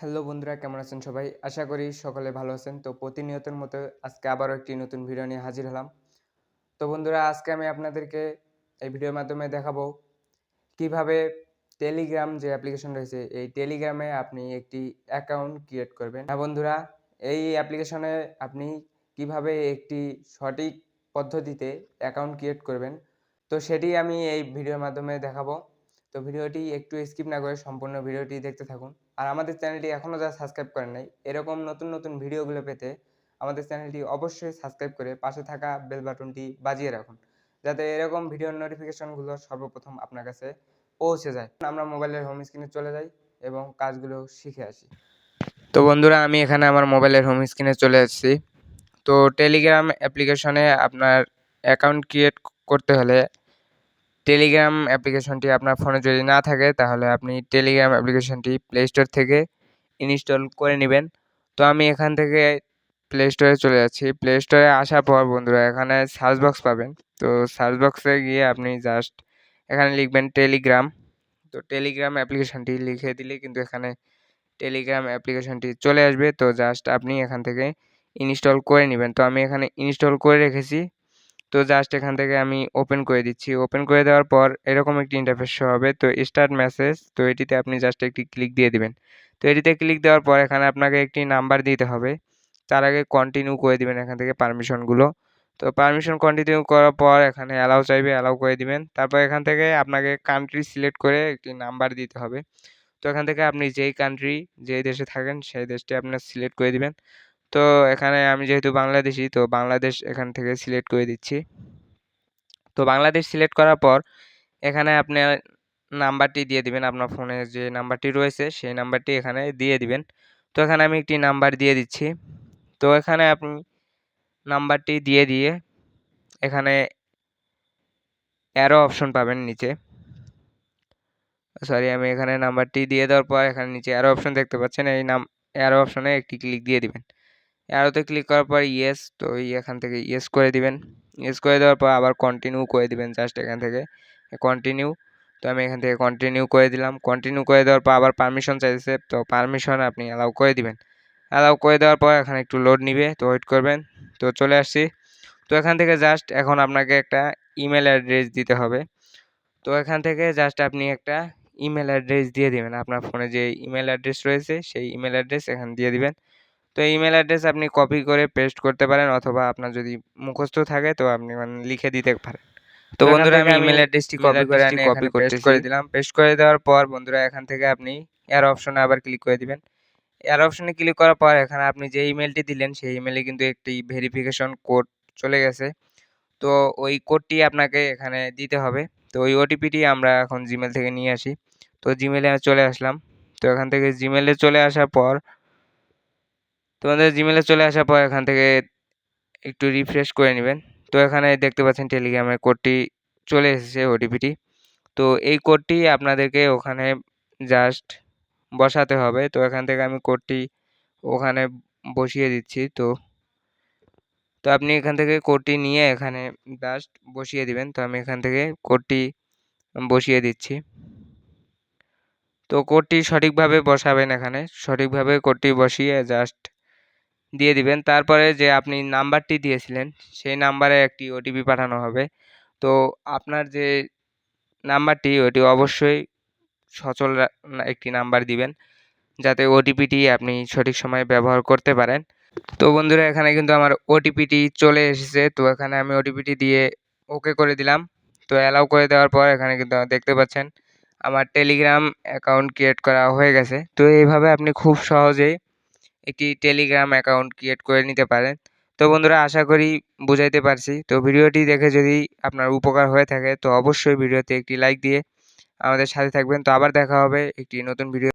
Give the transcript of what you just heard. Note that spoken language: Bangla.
হ্যালো বন্ধুরা, কেমন আছেন সবাই? আশা করি সকলে ভালো আছেন। তো প্রতিনিয়তের মতো আজকে আবারও একটি নতুন ভিডিও নিয়ে হাজির হলাম। তো বন্ধুরা, আজকে আমি আপনাদেরকে এই ভিডিওর মাধ্যমে দেখাবো কীভাবে টেলিগ্রাম যে অ্যাপ্লিকেশন রয়েছে, এই টেলিগ্রামে আপনি একটি অ্যাকাউন্ট ক্রিয়েট করবেন। হ্যাঁ বন্ধুরা, এই অ্যাপ্লিকেশনে আপনি কীভাবে একটি সঠিক পদ্ধতিতে অ্যাকাউন্ট ক্রিয়েট করবেন, তো সেটি আমি এই ভিডিওর মাধ্যমে দেখাবো। তো ভিডিওটি একটু স্কিপ না করে সম্পূর্ণ ভিডিওটি দেখতে থাকুন। আর আমাদের চ্যানেলটি এখনও যারা সাবস্ক্রাইব করেন নাই, এরকম নতুন নতুন ভিডিওগুলো পেতে আমাদের চ্যানেলটি অবশ্যই সাবস্ক্রাইব করে পাশে থাকা বেল বাটনটি বাজিয়ে রাখুন, যাতে এরকম ভিডিওর নোটিফিকেশনগুলো সর্বপ্রথম আপনার কাছে পৌঁছে যায়। আমরা মোবাইলের হোম স্ক্রিনে চলে যাই এবং কাজগুলো শিখে আসি। তো বন্ধুরা, আমি এখানে আমার মোবাইলের হোম স্ক্রিনে চলে এসেছি তো টেলিগ্রাম অ্যাপ্লিকেশনে আপনার অ্যাকাউন্ট ক্রিয়েট করতে হলে টেলিগ্রাম অ্যাপ্লিকেশনটি আপনার ফোনে যদি না থাকে, তাহলে আপনি টেলিগ্রাম অ্যাপ্লিকেশনটি প্লে স্টোর থেকে ইনস্টল করে নেবেন। তো আমি এখান থেকে প্লে স্টোরে চলে যাচ্ছি। প্লে স্টোরে আসার পর বন্ধুরা, এখানে সার্চ বক্স পাবেন। তো সার্চ বক্সে গিয়ে আপনি জাস্ট এখানে লিখবেন টেলিগ্রাম তো টেলিগ্রাম অ্যাপ্লিকেশনটি লিখে দিলে কিন্তু এখানে টেলিগ্রাম অ্যাপ্লিকেশনটি চলে আসবে। তো জাস্ট আপনি এখান থেকে ইনস্টল করে নেবেন। তো আমি এখানে ইনস্টল করে রেখেছি। তো জাস্ট এখান থেকে আমি ওপেন করে দিচ্ছি। ওপেন করে দেওয়ার পর এরকম একটি ইন্টারফেস হবে। তো স্টার্ট মেসেজ তো এটিতে আপনি জাস্ট একটি ক্লিক দিয়ে দিবেন। তো এটিতে ক্লিক দেওয়ার পর এখানে আপনাকে একটি নাম্বার দিতে হবে। তার আগে কন্টিনিউ করে দিবেন এখান থেকে পারমিশনগুলো তো পারমিশন কন্টিনিউ করার পর এখানে অ্যালাউ চাইবে অ্যালাউ করে দিবেন। তারপর এখান থেকে আপনাকে কান্ট্রি সিলেক্ট করে একটি নাম্বার দিতে হবে। তো এখান থেকে আপনি যেই কান্ট্রি যেই দেশে থাকেন, সেই দেশটি আপনার সিলেক্ট করে দিবেন। তো এখানে আমি যেহেতু বাংলাদেশি, তো বাংলাদেশ এখান থেকে সিলেক্ট করে দিচ্ছি। তো বাংলাদেশ সিলেক্ট করার পর এখানে আপনি নাম্বারটি দিয়ে দিবেন, আপনার ফোনে যে নাম্বারটি রয়েছে সেই নাম্বারটি এখানে দিয়ে দিবেন। তো এখানে আমি একটি নাম্বার দিয়ে দিচ্ছি। তো এখানে আপনি নাম্বারটি দিয়ে দিয়ে এখানে অ্যারো অপশন পাবেন নিচে। সরি আমি এখানে নাম্বারটি দিয়ে দেওয়ার পর এখানে নিচে অ্যারো অপশন দেখতে পাচ্ছেন। এই নাম অ্যারো অপশনে একটি ক্লিক দিয়ে দিবেন। অ্যারোতে ক্লিক করার পর ইয়েস তো এখান থেকে ইয়েস করে দিবেন। ইয়েস করে দেওয়ার পর আবার কন্টিনিউ করে দিবেন জাস্ট এখান থেকে। কন্টিনিউ তো আমি এখান থেকে কন্টিনিউ করে দিলাম। কন্টিনিউ করে দেওয়ার পর আবার পারমিশন চাইছে তো পারমিশন আপনি অ্যালাউ করে দিবেন। অ্যালাউ করে দেওয়ার পর এখানে একটু লোড নিবে, তো ওয়েট করবেন। তো চলে আসছি। তো এখান থেকে জাস্ট এখন আপনাকে একটা ইমেল অ্যাড্রেস দিতে হবে। তো এখান থেকে জাস্ট আপনি একটা ইমেল অ্যাড্রেস দিয়ে দিবেন। আপনার ফোনে যে ইমেল অ্যাড্রেস রয়েছে, সেই ইমেল অ্যাড্রেস এখানে দিয়ে দিবেন। তো ইমেল অ্যাড্রেস আপনি কপি করে পেস্ট করতে পারেন অথবা আপনার যদি মুখস্থ থাকে তো আপনি মানে লিখে দিতে পারেন। তো বন্ধুরা আমি ইমেল অ্যাড্রেসটি কপি করে আনি কপি পেস্ট করে দিলাম। পেস্ট করে দেওয়ার পর বন্ধুরা এখান থেকে আপনি এর অপশনে আবার ক্লিক করে দিবেন। এর অপশনে ক্লিক করার পর এখানে আপনি যে ইমেলটি দিলেন সেই ইমেলে কিন্তু একটি ভেরিফিকেশন কোড চলে গেছে। তো ওই কোডটি আপনাকে এখানে দিতে হবে। তো ওই ওটিপিটি আমরা এখন জিমেল থেকে নিয়ে আসি। তো জিমেলে চলে আসলাম। তো এখান থেকে জিমেলে চলে আসার পর তোমাদের জিমেলে চলে আসার পর এখান থেকে একটু রিফ্রেশ করে নেবেন। তো এখানে দেখতে পাচ্ছেন টেলিগ্রামের কোডটি চলে এসেছে ওটিপিটি তো এই কোডটি আপনাদেরকে ওখানে জাস্ট বসাতে হবে। তো এখান থেকে আমি কোডটি ওখানে বসিয়ে দিচ্ছি। তো তো আপনি এখান থেকে কোডটি নিয়ে এখানে জাস্ট বসিয়ে দিবেন। তো আমি এখান থেকে কোডটি বসিয়ে দিচ্ছি। তো কোডটি সঠিকভাবে বসাবেন এখানে। সঠিকভাবে কোডটি বসিয়ে জাস্ট দিয়ে দিবেন। তারপরে যে আপনি নাম্বারটি দিয়েছিলেন, সেই নাম্বারে একটি ওটিপি পাঠানো হবে। তো আপনার যে নাম্বারটি, ওটি অবশ্যই সচল একটি নাম্বার দিবেন। যাতে ওটিপিটি আপনি সঠিক সময়ে ব্যবহার করতে পারেন। তো বন্ধুরা, এখানে কিন্তু আমার ওটিপিটি চলে এসেছে। তো এখানে আমি ওটিপিটি দিয়ে ওকে করে দিলাম। তো অ্যালাউ করে দেওয়ার পর এখানে কিন্তু দেখতে পাচ্ছেন, আমার টেলিগ্রাম অ্যাকাউন্ট ক্রিয়েট করা হয়ে গেছে। তো এইভাবে আপনি খুব সহজেই একটি টেলিগ্রাম অ্যাকাউন্ট ক্রিয়েট করে নিতে পারেন। তো বন্ধুরা, আশা করি বুঝাইতে পারছি। তো ভিডিওটি দেখে যদি আপনার উপকার হয়ে থাকে, তো অবশ্যই ভিডিওতে একটি লাইক দিয়ে আমাদের সাথে থাকবেন। তো আবার দেখা হবে একটি নতুন ভিডিও